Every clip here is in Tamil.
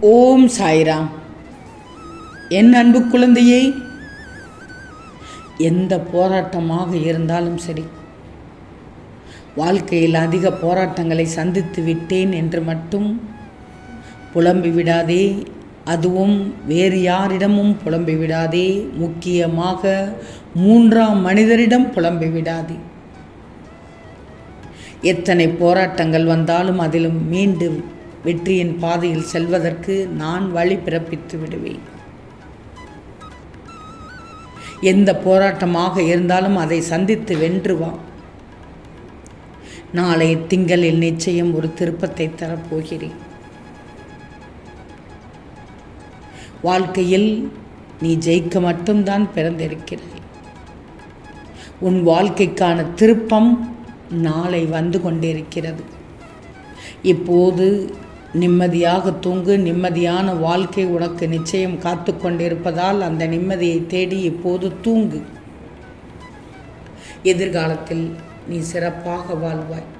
ஓம் சாய்ராம். என் அன்பு குழந்தையே எந்த போராட்டமாக இருந்தாலும் சரி வாழ்க்கையில் அதிக போராட்டங்களை சந்தித்து விட்டேன் என்று மட்டும் புலம்பி விடாதே அதுவும் வேறு யாரிடமும் புலம்பி விடாதே முக்கியமாக மூன்றாம் மனிதரிடம் புலம்பி விடாதே. எத்தனை போராட்டங்கள் வந்தாலும் அதிலும் மீண்டு வெற்றியின் பாதையில் செல்வதற்கு நான் வழி பிறப்பித்து விடுவேன். எந்த போராட்டமாக இருந்தாலும் அதை சந்தித்து வென்று வா. நாளை திங்களில் நிச்சயம் ஒரு திருப்பத்தை தரப்போகிறேன். வாழ்க்கையில் நீ ஜெயிக்க மட்டும்தான் பிறந்திருக்கிறாய். உன் வாழ்க்கைக்கான திருப்பம் நாளை வந்து கொண்டிருக்கிறது. இப்போது நிம்மதியாக தூங்கு. நிம்மதியான வாழ்க்கை உனக்கு நிச்சயம் காத்து கொண்டிருப்பதால் அந்த நிம்மதியை தேடி இப்போது தூங்கு. எதிர்காலத்தில் நீ சிறப்பாக வாழ்வாய்.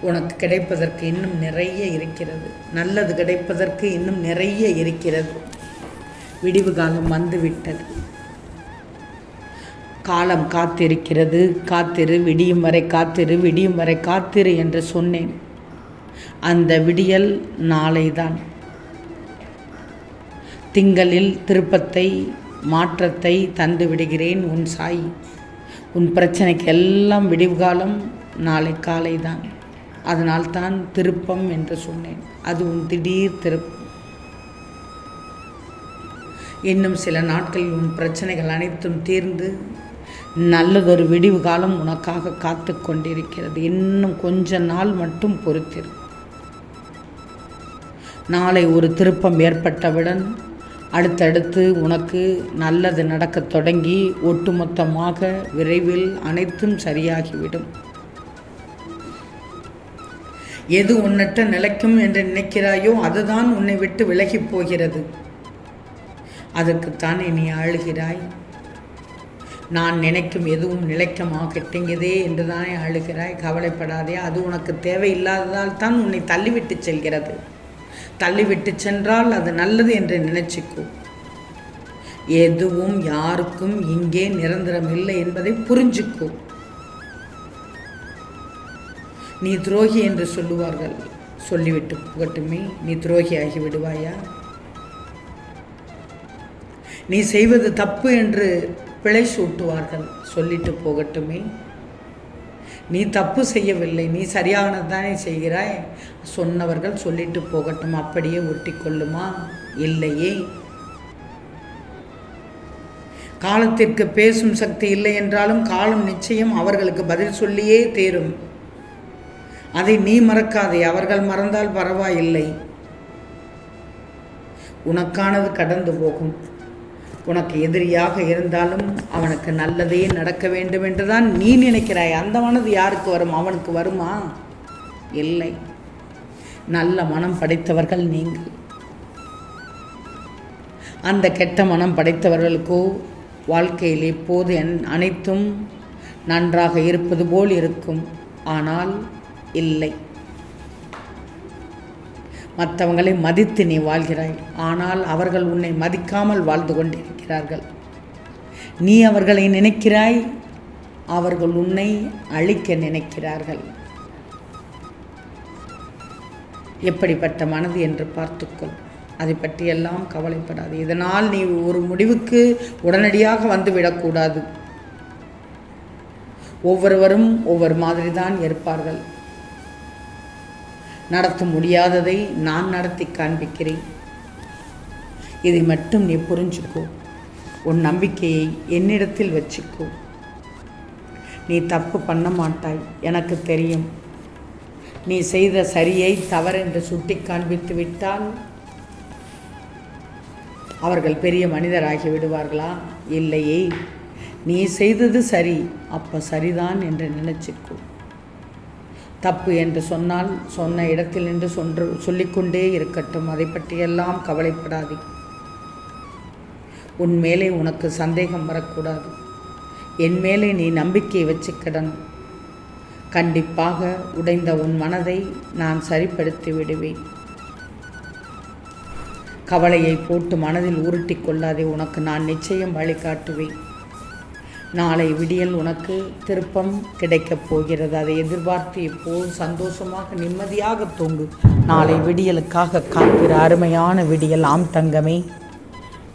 உனக்கு கிடைப்பதற்கு இன்னும் நிறைய இருக்கிறது. நல்லது கிடைப்பதற்கு இன்னும் நிறைய இருக்கிறது. விடிவு காலம் வந்துவிட்டது. காலம் காத்திருக்கிறது. காத்திரு விடியும் வரை காத்திரு விடியும் வரை காத்திரு என்று சொன்னேன். அந்த விடியல் நாளைதான். திங்களில் திருப்பத்தை மாற்றத்தை தந்து விடுகிறேன் உன் சாய். உன் பிரச்சனைக்கு எல்லாம் விடிவு காலம் நாளை காலை தான் அதனால் தான் திருப்பம் என்று சொன்னேன். அது உன் திடீர் திருப்பம். இன்னும் சில நாட்களில் உன் பிரச்சனைகள் அனைத்தும் தீர்ந்து நல்லதொரு விடிவு காலம் உனக்காக காத்து கொண்டிருக்கிறது. இன்னும் கொஞ்ச நாள் மட்டும் பொறுத்திரு. நாளை ஒரு திருப்பம் ஏற்பட்டவுடன் அடுத்தடுத்து உனக்கு நல்லது நடக்கத் தொடங்கி ஒட்டுமொத்தமாக விரைவில் அனைத்தும் சரியாகிவிடும். எது உன்னிட்ட நிலைக்கும் என்று நினைக்கிறாயோ அதுதான் உன்னை விட்டு விலகி போகிறது. அதற்குத்தான் இனி அழுகிறாய் நான் நினைக்கும் எதுவும் நிலைக்க மாட்டேங்குதே என்று தானே அழுகிறாய் கவலைப்படாதே அது உனக்கு தேவையில்லாததால் தான் உன்னை தள்ளிவிட்டு செல்கிறது. தள்ளிவிட்டு சென்றால் அது நல்லது என்று நினைச்சுக்கோ. எதுவும் யாருக்கும் இங்கே நிரந்தரம் இல்லை என்பதை புரிஞ்சுக்கோ. நீ துரோகி என்று சொல்லுவார்கள். சொல்லிவிட்டு போகட்டுமே நீ துரோகி ஆகி விடுவாயா? நீ செய்வது தப்பு என்று பிழை சூட்டுவார்கள். சொல்லிட்டு போகட்டுமே நீ தப்பு செய்யவில்லை நீ சரியானதானே செய்கிறாய்? சொன்னவர்கள் சொல்லிட்டு போகட்டும் அப்படியே ஒட்டி கொள்ளுமா இல்லையே. காலத்திற்கு பேசும் சக்தி இல்லை என்றாலும் காலம் நிச்சயம் அவர்களுக்கு பதில் சொல்லியே தேரும். அதை நீ மறக்காதே அவர்கள் மறந்தால் பரவாயில்லை. உனக்கானது கடந்து போகும். உனக்கு எதிரியாக இருந்தாலும் அவனுக்கு நல்லதே நடக்க வேண்டும் என்றுதான் நீ நினைக்கிறாய். அந்த மனது யாருக்கு வரும்? அவனுக்கு வருமா? இல்லை. நல்ல மனம் படைத்தவர்கள் நீங்கள். அந்த கெட்ட மனம் படைத்தவர்களுக்கோ வாழ்க்கையில் எப்போது என் அனைத்தும் நன்றாக இருப்பது போல் இருக்கும். ஆனால் இல்லை. மற்றவங்களை மதித்து நீ வாழ்கிறாய். ஆனால் அவர்கள் உன்னை மதிக்காமல் வாழ்ந்து கொண்டிருக்கிறார்கள் நீ அவர்களை நினைக்கிறாய் அவர்கள் உன்னை அழிக்க நினைக்கிறார்கள். எப்படிப்பட்ட மனது என்று பார்த்துக்கொள். அதை பற்றியெல்லாம் கவலைப்படாது. இதனால் நீ ஒரு முடிவுக்கு உடனடியாக வந்து விடக்கூடாது ஒவ்வொருவரும் ஒவ்வொரு மாதிரி தான் இருப்பார்கள். நடத்த முடியாததை நான் நடத்தி காண்பிக்கிறேன். இதை மட்டும் நீ புரிஞ்சுக்கோ. உன் நம்பிக்கையை என்னிடத்தில் வச்சுக்கோ. நீ தப்பு பண்ண மாட்டாய் எனக்கு தெரியும். நீ செய்த சரியை தவறென்று சுட்டி காண்பித்து விட்டால் அவர்கள் பெரிய மனிதராகி விடுவார்களா? இல்லையே. நீ செய்தது சரி அப்போ சரிதான் என்று நினைச்சிருக்கோ தப்பு என்று சொன்னால் சொன்ன இடத்தில் நின்று சொன்று சொல்லிக்கொண்டே இருக்கட்டும் அதை பற்றியெல்லாம் கவலைப்படாதே. உன் மேலே உனக்கு சந்தேகம் வரக்கூடாது. என் மேலே நீ நம்பிக்கை வச்சுக்கிடணும் கண்டிப்பாக உடைந்த உன் மனதை நான் சரிப்படுத்தி விடுவேன். கவலையை போட்டு மனதில் உருட்டி கொள்ளாதே உனக்கு நான் நிச்சயம் வழிகாட்டுவேன். நாளை விடியல் உனக்கு திருப்பம் கிடைக்கப் போகிறது. அதை எதிர்பார்த்து எப்போதும் சந்தோஷமாக நிம்மதியாக தூங்கு. நாளை விடியலுக்காக காக்கிற அருமையான விடியல். ஆம் தங்கமே.